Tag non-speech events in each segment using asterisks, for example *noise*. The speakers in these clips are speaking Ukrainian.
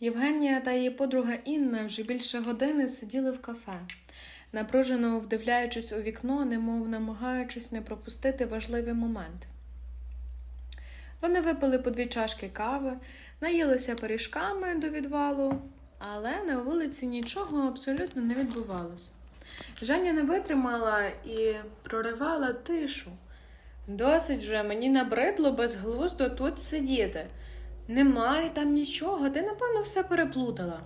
Євгенія та її подруга Інна вже більше години сиділи в кафе, напружено вдивляючись у вікно, немов намагаючись не пропустити важливий момент. Вони випили по дві чашки кави, наїлися пиріжками до відвалу, але на вулиці нічого абсолютно не відбувалося. Женя не витримала і проривала тишу. Досить вже мені набридло безглуздо тут сидіти. Немає там нічого, ти, напевно, все переплутала.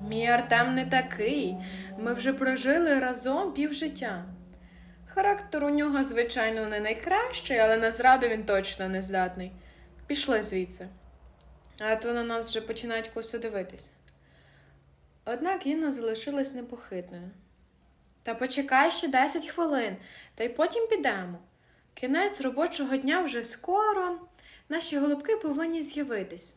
Мій Артем не такий. Ми вже прожили разом півжиття. Характер у нього, звичайно, не найкращий, але на зраду він точно не здатний. Пішли звідси. А то на нас вже починають косо дивитися. Однак Інна залишилась непохитною. Та почекай ще 10 хвилин, та й потім підемо. Кінець робочого дня вже скоро. Наші голубки повинні з'явитись.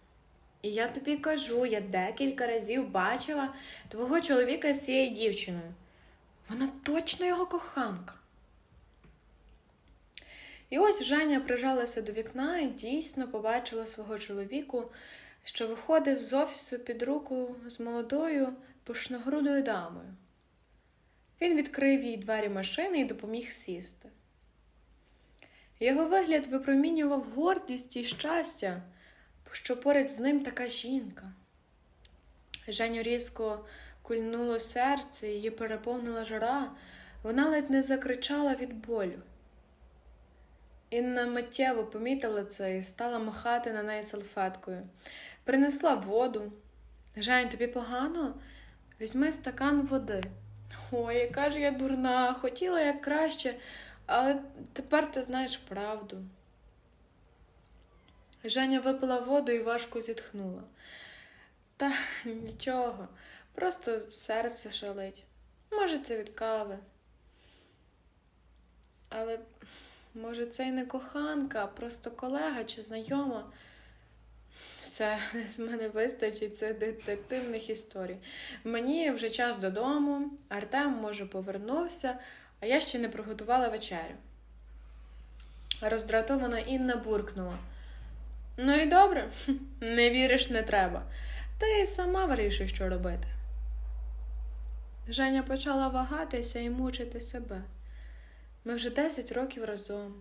І я тобі кажу, я декілька разів бачила твого чоловіка з цією дівчиною. Вона точно його коханка. І ось Женя прижалася до вікна і дійсно побачила свого чоловіку, що виходив з офісу під руку з молодою пушногрудою дамою. Він відкрив їй двері машини і допоміг сісти. Його вигляд випромінював гордість і щастя, що поряд з ним така жінка. Женю різко кульнуло серце, її переповнила жара, вона ледь не закричала від болю. Інна миттєво помітила це і стала махати на неї салфеткою. Принесла воду. Жень, тобі погано? Візьми стакан води. Ой, яка ж я дурна, хотіла як краще, але тепер ти знаєш правду. Женя випила воду і важко зітхнула. Та нічого, просто серце шалить. Може, це від кави. Але, може, це й не коханка, а просто колега чи знайома. Все, з мене вистачить цих детективних історій. Мені вже час додому, Артем, може, повернувся, а я ще не приготувала вечерю. Роздратована Інна буркнула. Ну і добре, *laughs* не віриш, не треба. Ти сама вирішуй, що робити. Женя почала вагатися і мучити себе. Ми вже 10 років разом,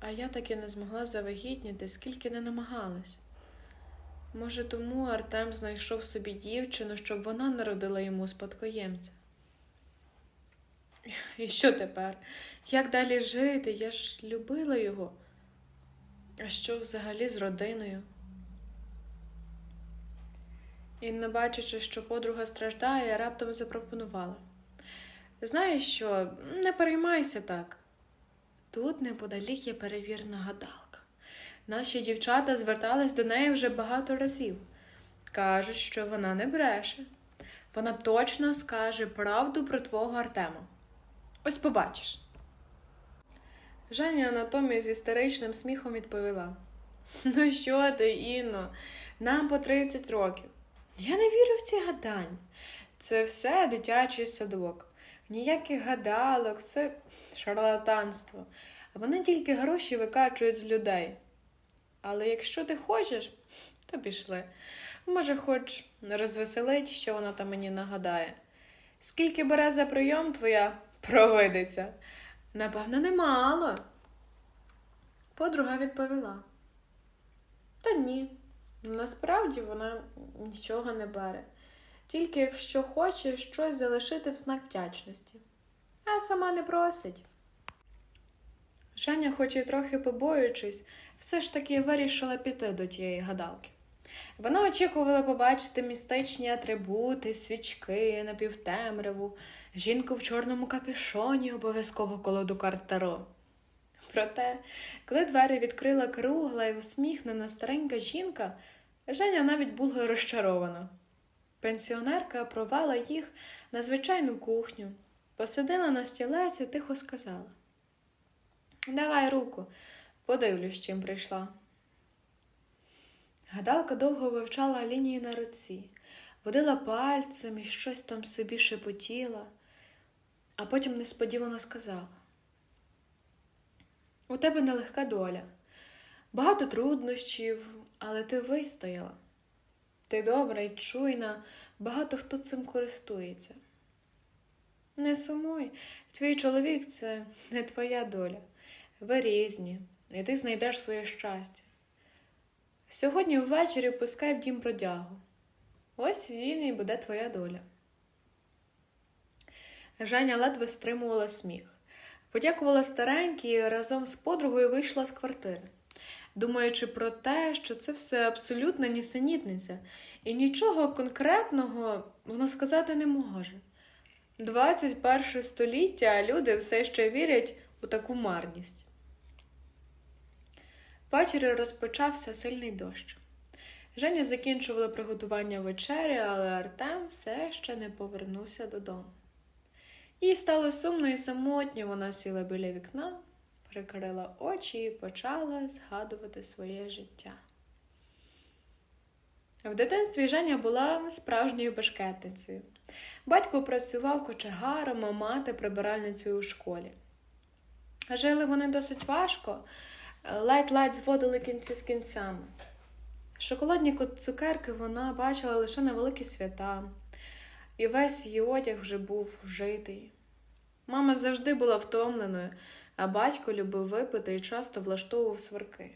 а я таки не змогла завагітніти, скільки не намагалась. Може, тому Артем знайшов собі дівчину, щоб вона народила йому спадкоємця. І що тепер? Як далі жити? Я ж любила його. А що взагалі з родиною? Інна, бачачи, що подруга страждає, раптом запропонувала. Знаєш що, не переймайся так. Тут неподалік є перевірна гадалка. Наші дівчата звертались до неї вже багато разів. Кажуть, що вона не бреше. Вона точно скаже правду про твого Артема. Ось побачиш. Женя натомість з істеричним сміхом відповіла: *laughs* Ну що ти, Інно, нам по 30 років. Я не вірю в ці гадання. Це все дитячий садок. Ніяких гадалок, це шарлатанство. Вони тільки гроші викачують з людей. Але якщо ти хочеш, то пішли. Може, хоч розвеселить, що вона там мені нагадає. Скільки бере за прийом твоя провидиця? Напевно, немало. Подруга відповіла. Та ні, насправді вона нічого не бере. Тільки якщо хоче щось залишити в знак вдячності. А сама не просить. Женя, хоч і трохи побоюючись, все ж таки вирішила піти до тієї гадалки. Вона очікувала побачити містичні атрибути, свічки, напівтемряву, жінку в чорному капюшоні, обов'язково колоду карт. Проте, коли двері відкрила кругла і усміхнена старенька жінка, Женя навіть була розчарована. Пенсіонерка провела їх на звичайну кухню, посадила на стілець і тихо сказала: Давай руку, подивлюсь, чим прийшла. Гадалка довго вивчала лінії на руці, водила пальцем і щось там собі шепотіла, а потім несподівано сказала: У тебе нелегка доля, багато труднощів, але ти вистояла. Ти добра й чуйна, багато хто цим користується. Не сумуй, твій чоловік це не твоя доля. Ви різні, і ти знайдеш своє щастя. Сьогодні ввечері пускай в дім бродягу. Ось він і буде твоя доля. Женя ледве стримувала сміх. Подякувала старенькій і разом з подругою вийшла з квартири, думаючи про те, що це все абсолютна нісенітниця, і нічого конкретного вона сказати не може. 21 століття, люди все ще вірять у таку марність. Ввечері розпочався сильний дощ. Женя закінчувала приготування вечері, але Артем все ще не повернувся додому. Їй стало сумно і самотньо, вона сіла біля вікна, прикрила очі і почала згадувати своє життя. В дитинстві Женя була справжньою бешкетницею. Батько працював кочегаром, а мати прибиральницею у школі. Жили вони досить важко, ледь-ледь зводили кінці з кінцями. Шоколадні цукерки вона бачила лише на великі свята, і весь її одяг вже був вжитий. Мама завжди була втомленою, а батько любив випити і часто влаштовував сварки.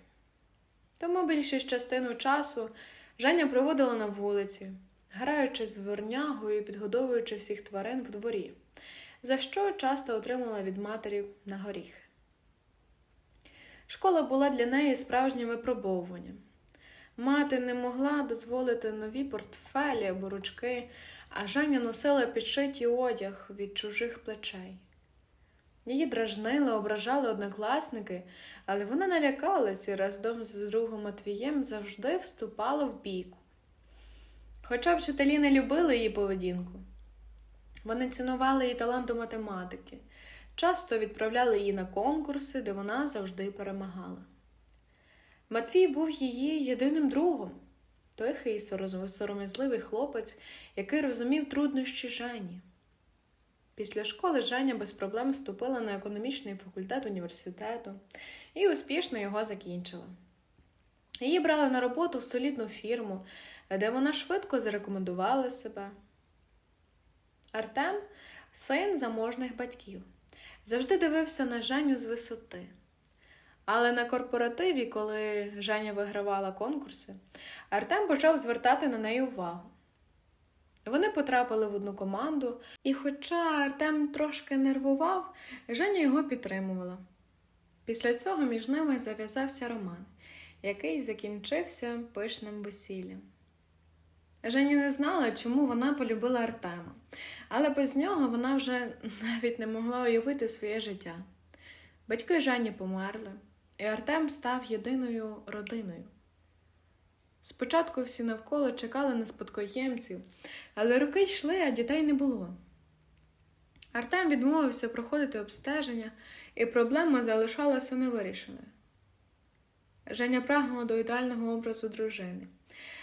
Тому більшість частину часу Женя проводила на вулиці, граючи з вернягою і підгодовуючи всіх тварин в дворі, за що часто отримала від матері на горіхи. Школа була для неї справжнім випробовуванням. Мати не могла дозволити нові портфелі або ручки, а Женя носила підшитий одяг від чужих плечей. Її дражнили, ображали однокласники, але вона налякалась і разом з другом Матвієм завжди вступала в бійку. Хоча вчителі не любили її поведінку, вони цінували її талант до математики, часто відправляли її на конкурси, де вона завжди перемагала. Матвій був її єдиним другом, тихий сором'язливий хлопець, який розумів труднощі Жені. Після школи Женя без проблем вступила на економічний факультет університету і успішно його закінчила. Її брали на роботу в солідну фірму, де вона швидко зарекомендувала себе. Артем, син заможних батьків, завжди дивився на Женю з висоти. Але на корпоративі, коли Женя вигравала конкурси, Артем почав звертати на неї увагу. Вони потрапили в одну команду, і, хоча Артем трошки нервував, Женя його підтримувала. Після цього між ними зав'язався роман, який закінчився пишним весіллям. Женя не знала, чому вона полюбила Артема, але без нього вона вже навіть не могла уявити своє життя. Батьки Жені померли, і Артем став єдиною родиною. Спочатку всі навколо чекали на спадкоємців, але роки йшли, а дітей не було. Артем відмовився проходити обстеження, і проблема залишалася невирішеною. Женя прагнула до ідеального образу дружини,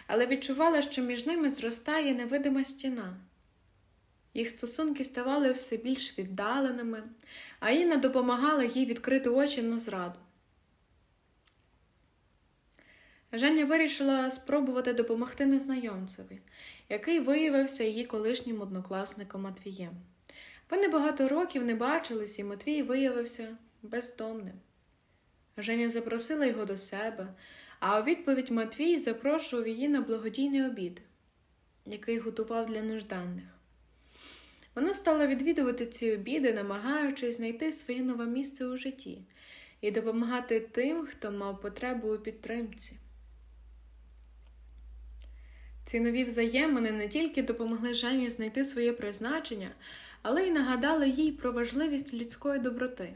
але відчувала, що між ними зростає невидима стіна. Їх стосунки ставали все більш віддаленими, а Інна допомагала їй відкрити очі на зраду. Женя вирішила спробувати допомогти незнайомцеві, який виявився її колишнім однокласником Матвієм. Вони багато років не бачились, і Матвій виявився бездомним. Женя запросила його до себе, а у відповідь Матвій запрошував її на благодійний обід, який готував для нужданних. Вона стала відвідувати ці обіди, намагаючись знайти своє нове місце у житті і допомагати тим, хто мав потребу у підтримці. Ці нові взаємини не тільки допомогли Жені знайти своє призначення, але й нагадали їй про важливість людської доброти.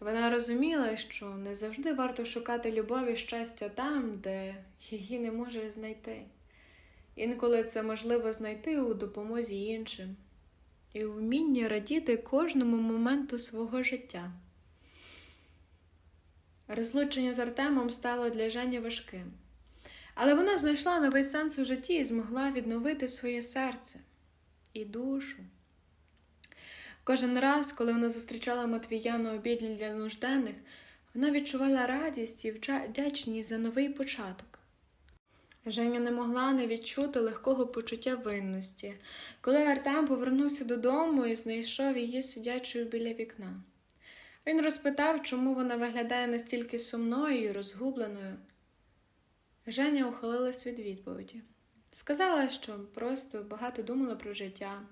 Вона розуміла, що не завжди варто шукати любові щастя там, де її не може знайти. Інколи це можливо знайти у допомозі іншим і у вмінні радіти кожному моменту свого життя. Розлучення з Артемом стало для Жені важким. Але вона знайшла новий сенс у житті і змогла відновити своє серце і душу. Кожен раз, коли вона зустрічала Матвія на обіді для нужденних, вона відчувала радість і вдячність за новий початок. Женя не могла не відчути легкого почуття винності, коли Артем повернувся додому і знайшов її сидячою біля вікна. Він розпитав, чому вона виглядає настільки сумною і розгубленою. Женя ухилилась від відповіді. Сказала, що просто багато думала про життя,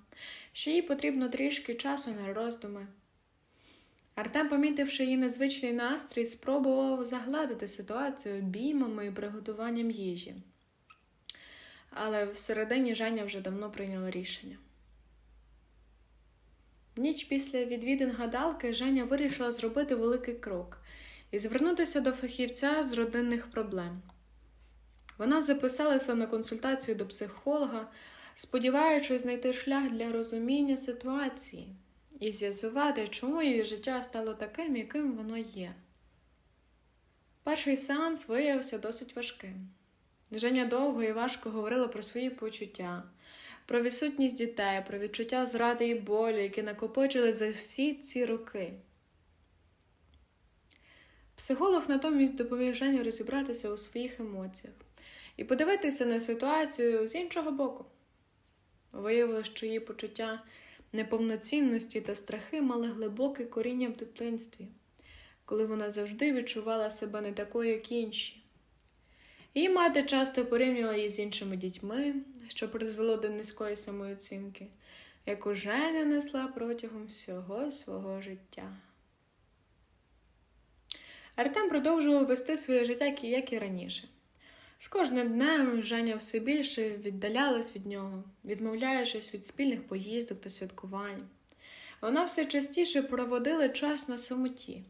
що їй потрібно трішки часу на роздуми. Артем, помітивши її незвичний настрій, спробував загладити ситуацію обіймами і приготуванням їжі. Але всередині Женя вже давно прийняла рішення. Ніч після відвідин гадалки Женя вирішила зробити великий крок і звернутися до фахівця з родинних проблем. Вона записалася на консультацію до психолога, сподіваючись знайти шлях для розуміння ситуації і з'ясувати, чому її життя стало таким, яким воно є. Перший сеанс виявився досить важким. Женя довго і важко говорила про свої почуття, про відсутність дітей, про відчуття зради і болю, які накопичили за всі ці роки. Психолог натомість допоміг Жені розібратися у своїх емоціях і подивитися на ситуацію з іншого боку. Виявилося, що її почуття неповноцінності та страхи мали глибоке коріння в дитинстві, коли вона завжди відчувала себе не такою, як інші. Її мати часто порівнювала її з іншими дітьми, що призвело до низької самооцінки, яку Женя несла протягом всього свого життя. Артем продовжував вести своє життя, як і раніше. З кожним днем Женя все більше віддалялась від нього, відмовляючись від спільних поїздок та святкувань. Вона все частіше проводила час на самоті,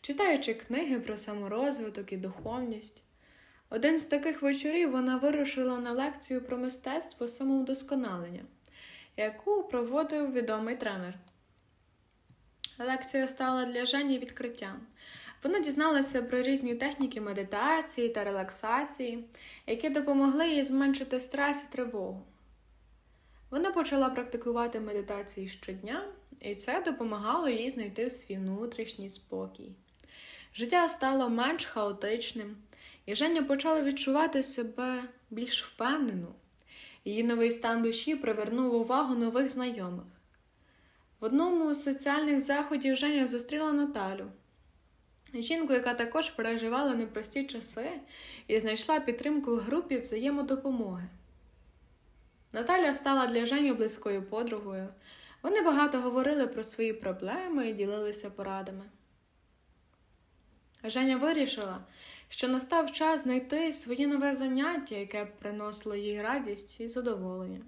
читаючи книги про саморозвиток і духовність. Один з таких вечорів вона вирушила на лекцію про мистецтво самовдосконалення, яку проводив відомий тренер. Лекція стала для Жені відкриттям. Вона дізналася про різні техніки медитації та релаксації, які допомогли їй зменшити стрес і тривогу. Вона почала практикувати медитації щодня, і це допомагало їй знайти свій внутрішній спокій. Життя стало менш хаотичним, і Женя почала відчувати себе більш впевнено. Її новий стан душі привернув увагу нових знайомих. В одному з соціальних заходів Женя зустріла Наталю, жінку, яка також переживала непрості часи і знайшла підтримку в групі взаємодопомоги. Наталя стала для Жені близькою подругою. Вони багато говорили про свої проблеми і ділилися порадами. Женя вирішила, що настав час знайти своє нове заняття, яке приносило їй радість і задоволення.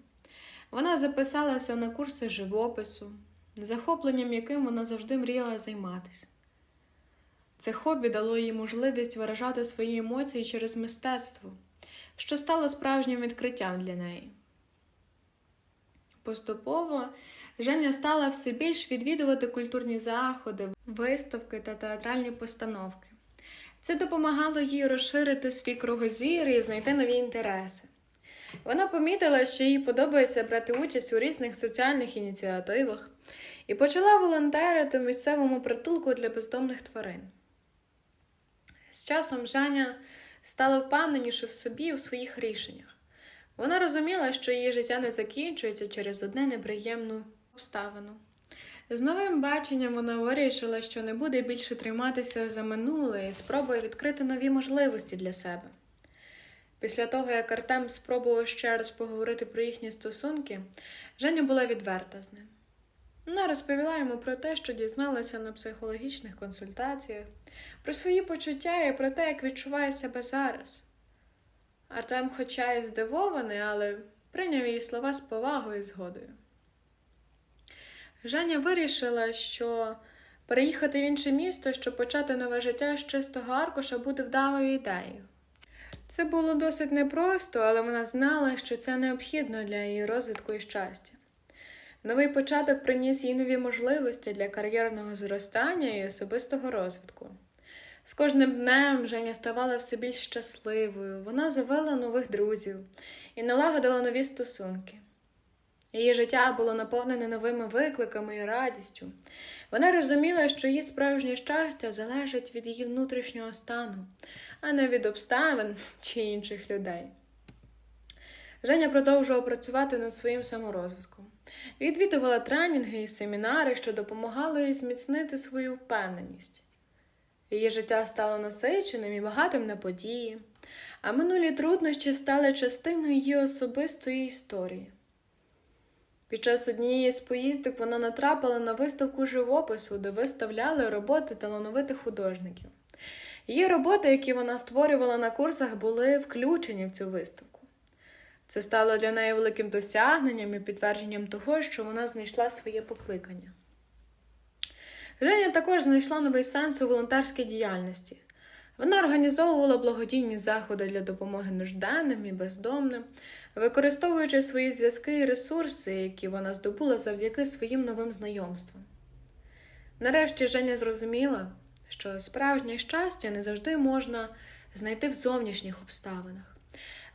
Вона записалася на курси живопису, захопленням яким вона завжди мріяла займатися. Це хобі дало їй можливість виражати свої емоції через мистецтво, що стало справжнім відкриттям для неї. Поступово Женя стала все більш відвідувати культурні заходи, виставки та театральні постановки. Це допомагало їй розширити свій кругозір і знайти нові інтереси. Вона помітила, що їй подобається брати участь у різних соціальних ініціативах і почала волонтерити в місцевому притулку для бездомних тварин. З часом Женя стала впевненіше в собі і в своїх рішеннях. Вона розуміла, що її життя не закінчується через одне неприємну обставину. З новим баченням вона вирішила, що не буде більше триматися за минуле і спробує відкрити нові можливості для себе. Після того, як Артем спробував ще раз поговорити про їхні стосунки, Женя була відверта з ним. Вона розповіла йому про те, що дізналася на психологічних консультаціях, про свої почуття і про те, як відчуває себе зараз. Артем, хоча й здивований, але прийняв її слова з повагою і згодою. Женя вирішила, що переїхати в інше місто, щоб почати нове життя з чистого аркуша, буде вдалою ідеєю. Це було досить непросто, але вона знала, що це необхідно для її розвитку і щастя. Новий початок приніс їй нові можливості для кар'єрного зростання і особистого розвитку. З кожним днем Женя ставала все більш щасливою, вона завела нових друзів і налагодила нові стосунки. Її життя було наповнене новими викликами і радістю. Вона розуміла, що її справжнє щастя залежить від її внутрішнього стану, а не від обставин чи інших людей. Женя продовжувала працювати над своїм саморозвитком. Відвідувала тренінги і семінари, що допомагали їй зміцнити свою впевненість. Її життя стало насиченим і багатим на події, а минулі труднощі стали частиною її особистої історії. Під час однієї з поїздок вона натрапила на виставку живопису, де виставляли роботи талановитих художників. Її роботи, які вона створювала на курсах, були включені в цю виставку. Це стало для неї великим досягненням і підтвердженням того, що вона знайшла своє покликання. Женя також знайшла новий сенс у волонтерській діяльності. Вона організовувала благодійні заходи для допомоги нужденним і бездомним, використовуючи свої зв'язки і ресурси, які вона здобула завдяки своїм новим знайомствам. Нарешті Женя зрозуміла, що справжнє щастя не завжди можна знайти в зовнішніх обставинах.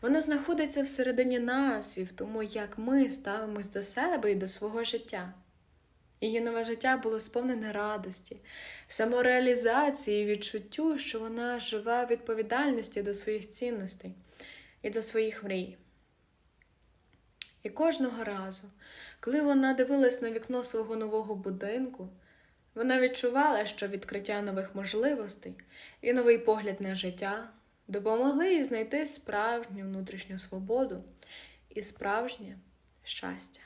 Воно знаходиться всередині нас і в тому, як ми ставимось до себе і до свого життя. Її нове життя було сповнене радості, самореалізації і відчуттю, що вона живе відповідальності до своїх цінностей і до своїх мрій. І кожного разу, коли вона дивилась на вікно свого нового будинку, вона відчувала, що відкриття нових можливостей і новий погляд на життя допомогли їй знайти справжню внутрішню свободу і справжнє щастя.